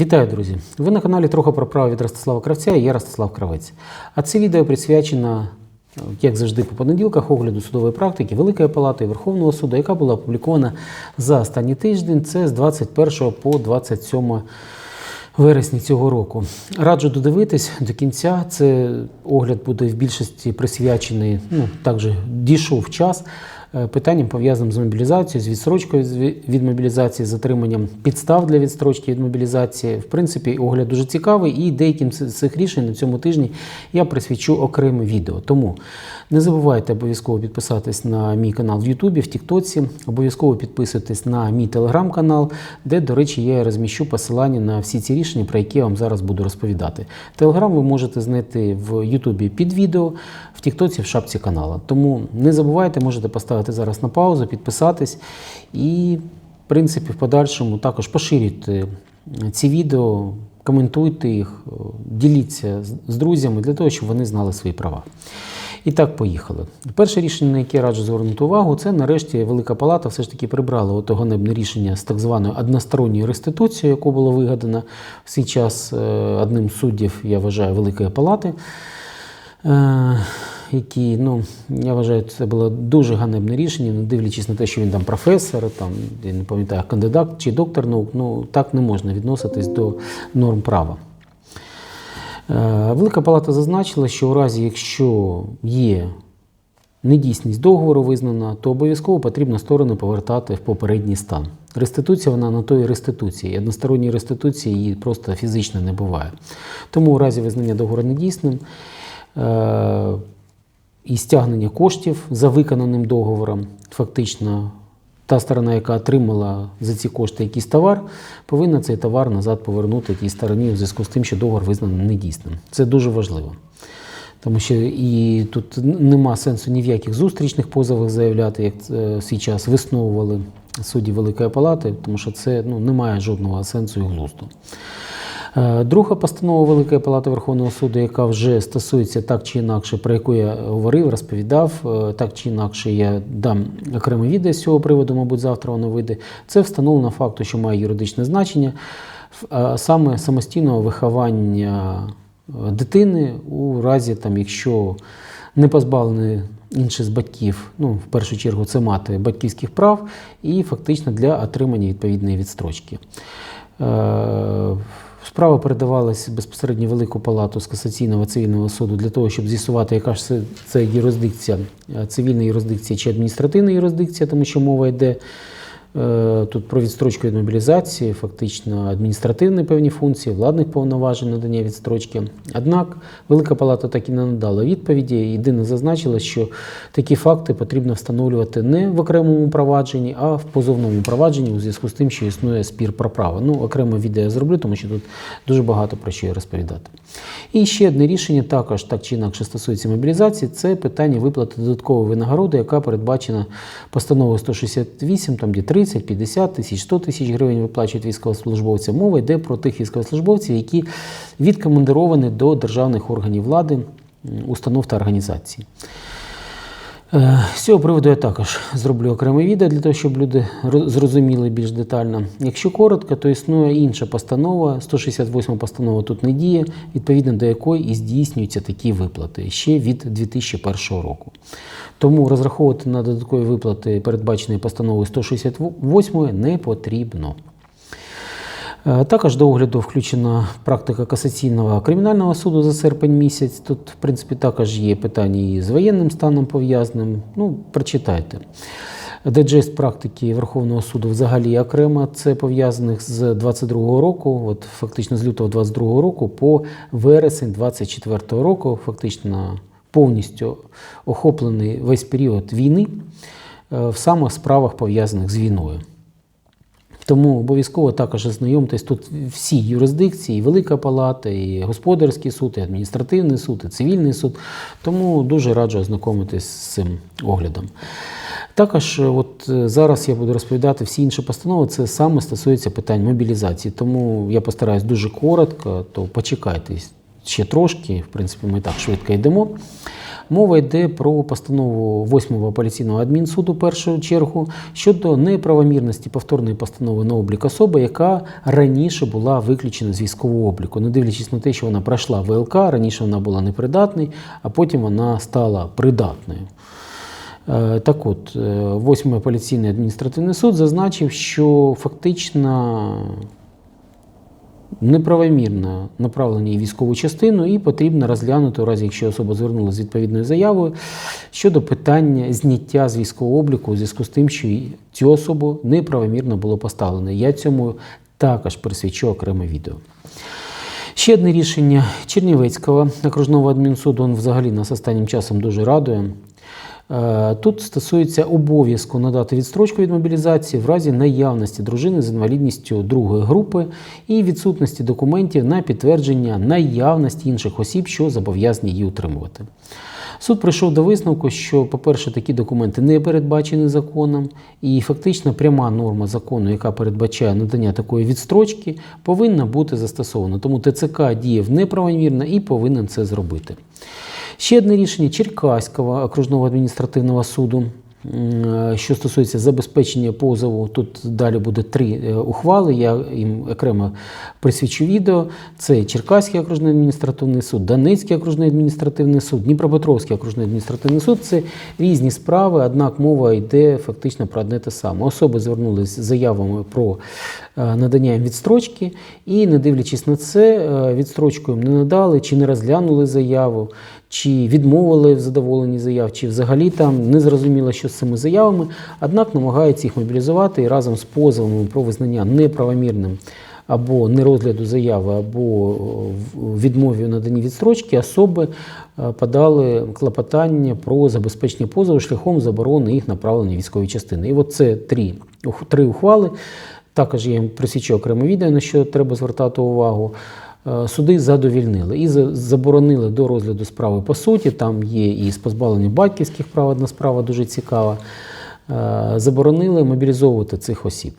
Вітаю, друзі! Ви на каналі трохи про право від Ростислава Кравця і я Ростислав Кравець. А це відео присвячено, як завжди, по понеділках огляду судової практики Великої Палати і Верховного суду, яка була опублікована за останній тиждень. Це з 21 по 27 вересня цього року. Раджу додивитись до кінця. Це огляд буде в більшості присвячений, ну також дійшов час. Е, Питанням пов'язаним з мобілізацією, з відстрочкою від мобілізації, з отриманням підстав для відстрочки від мобілізації. В принципі, огляд дуже цікавий, і деяким з цих рішень на цьому тижні я присвячу окреме відео. Тому не забувайте обов'язково підписатись на мій канал в Ютубі, в Тіктоці. Обов'язково підписуйтесь на мій телеграм-канал, де, до речі, я розміщу посилання на всі ці рішення, про які я вам зараз буду розповідати. Телеграм ви можете знайти в Ютубі під відео, в Тіктоці в шапці канала. Тому не забувайте, можете поставити зараз на паузу, підписатись і, в принципі, в подальшому також поширюйте ці відео, коментуйте їх, е, діліться з- з друзями для того, щоб вони знали свої права. І так, поїхали. Перше рішення, на яке я раджу звернути увагу, це нарешті Велика Палата все ж таки прибрала ото ганебне рішення з так званою односторонньою реституцією, яку було вигадано в свій час е, одним з суддів, я вважаю, Великої Палати. Які, ну, я вважаю, це було дуже ганебне рішення, не дивлячись на те, що він там професор, там, я не пам'ятаю, кандидат чи доктор наук, ну так не можна відноситись до норм права. Е, Велика Палата зазначила, що у разі, якщо є недійсність договору визнана, то обов'язково потрібно сторони повертати в попередній стан. Реституція вона на то і реституція. Односторонньої реституції її просто фізично не буває. Тому у разі визнання договору недійсним е- і стягнення коштів за виконаним договором, фактично та сторона, яка отримала за ці кошти якийсь товар, повинна цей товар назад повернути тій стороні у зв'язку з тим, що договор визнаний недійсним. Це дуже важливо. Тому що і тут нема сенсу ні в яких зустрічних позовах заявляти, як в свій час висновували судді Великої Палати, тому що це ну, не має жодного сенсу і глузду. Е, Друга постанова Великої Палати Верховного суду, яка вже стосується так чи інакше, про яку я говорив, розповідав, е, так чи інакше я дам окреме відео з цього приводу, мабуть, завтра воно вийде. Це встановлено факту, що має юридичне значення, саме самостійного виховання е, дитини у разі, там, якщо не позбавлений інший з батьків, ну в першу чергу це мати батьківських прав, і фактично для отримання відповідної відстрочки. Справа передавалася безпосередньо в Велику палату з касаційного цивільного суду для того, щоб з'ясувати, яка ж це, юрисдикція, е, цивільна юрисдикція чи адміністративна юрисдикція, тому що мова йде тут про відстрочку від мобілізації, фактично адміністративні певні функції, владних повноважень надання відстрочки. Однак Велика Палата так і не надала відповіді. Єдине зазначила, що такі факти потрібно встановлювати не в окремому провадженні, а в позовному провадженні у зв'язку з тим, що існує спір про право. Ну, окреме відео я зроблю, тому що тут дуже багато про що є розповідати. І ще одне рішення також так чи інакше стосується мобілізації. Це питання виплати додаткової винагороди, яка передбачена постановою 168, там де 30, 50 тисяч, 100 тисяч гривень виплачують військовослужбовцям. Мова йде про тих військовослужбовців, які відкомандировані до державних органів влади, установ та організацій. Е, З цього приводу я також зроблю окреме відео для того, щоб люди зрозуміли більш детально. Якщо коротко, то існує інша постанова, 168 постанова тут не діє, відповідно до якої і здійснюються такі виплати ще від 2001 року. Тому розраховувати на додаткові виплати, передбачені постановою 168, не потрібно. Е, Також до огляду включена практика касаційного кримінального суду за серпень місяць. Тут, в принципі, також є питання і з воєнним станом пов'язаним. Ну, прочитайте. Дайджест практики Верховного суду взагалі окремо. Це пов'язаних з 22 року, от фактично з лютого 22 року по вересень 24 року, фактично повністю охоплений весь період війни е, в самих справах пов'язаних з війною. Тому обов'язково також ознайомтесь тут всі юрисдикції, і Велика Палата, і господарський суд, і адміністративний суд, і цивільний суд. Тому дуже раджу ознайомитись з цим оглядом. Також е, от е, зараз я буду розповідати всі інші постанови. Це саме стосується питань мобілізації. Тому я постараюсь дуже коротко, то почекайте ще трошки. В принципі, ми так швидко йдемо. Мова йде про постанову 8-го апеляційного адмінсуду в першу чергу щодо неправомірності повторної постанови на облік особи, яка раніше була виключена з військового обліку, не дивлячись на те, що вона пройшла ВЛК, раніше вона була непридатною, а потім вона стала придатною. Е, Так от, е, восьмий апеляційний адміністративний суд зазначив, що фактично неправомірно направлення її в військову частину і потрібно розглянути, у разі якщо особа звернулася з відповідною заявою щодо питання зняття з військового обліку у зв'язку з тим, що цю особу неправомірно було поставлено. Я цьому також присвячу окреме відео. Ще одне рішення Чернівецького окружного адмінсуду, він взагалі нас останнім часом дуже радує. Е, Тут стосується обов'язку надати відстрочку від мобілізації в разі наявності дружини з інвалідністю другої групи і відсутності документів на підтвердження наявності інших осіб, що зобов'язані її утримувати. Суд прийшов до висновку, що, по-перше, такі документи не передбачені законом, і фактично пряма норма закону, яка передбачає надання такої відстрочки, повинна бути застосована. Тому ТЦК діяв неправомірно і повинен це зробити. Ще одне рішення Черкаського окружного адміністративного суду, що стосується забезпечення позову. Тут далі буде три е, ухвали. Я їм окремо присвячу відео. Це Черкаський окружний адміністративний суд, Донецький окружний адміністративний суд, Дніпропетровський окружний адміністративний суд. Це різні справи, однак мова йде фактично про одне те саме. Особи звернулись з заявами про е, надання їм відстрочки, і, не дивлячись на це, е, відстрочку їм не надали, чи не розглянули заяву, чи відмовили в задоволенні заяв, чи взагалі там не зрозуміло, що з цими заявами, однак намагаються їх мобілізувати і разом з позовами про визнання неправомірним або нерозгляду заяви, або відмові у наданні відстрочки, особи е, подали клопотання про забезпечення позову шляхом заборони їх направлення в військові частини. І от це три, три ухвали. Також я їм окремо відео, на що треба звертати увагу. Е, Суди задовільнили і заборонили до розгляду справи по суті. Там є і з позбавленням батьківських прав одна справа дуже цікава. Е, Заборонили мобілізовувати цих осіб.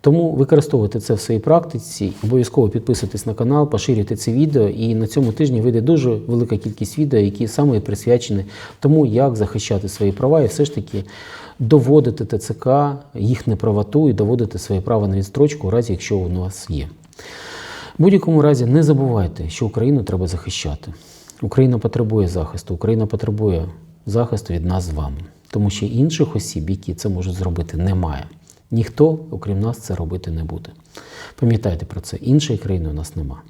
Тому використовуйте це в своїй практиці, обов'язково підписуйтесь на канал, поширюйте це відео. І на цьому тижні вийде дуже велика кількість відео, які саме присвячені тому, як захищати свої права і все ж таки доводити ТЦК їх неправоту і доводити своє право на відстрочку, у разі якщо воно у вас є. В будь-якому разі не забувайте, що Україну треба захищати. Україна потребує захисту, Україна потребує захисту від нас з вами. Тому що інших осіб, які це можуть зробити, немає. Ніхто, окрім нас, це робити не буде. Пам'ятайте про це, іншої країни у нас нема.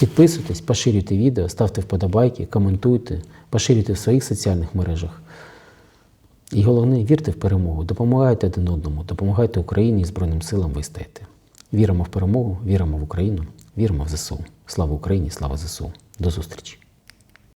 Підписуйтесь, поширюйте відео, ставте вподобайки, коментуйте, поширюйте в своїх соціальних мережах. І головне, вірте в перемогу, допомагайте один одному, допомагайте Україні і Збройним силам вистояти. Віримо в перемогу, віримо в Україну, віримо в ЗСУ. Слава Україні, слава ЗСУ. До зустрічі!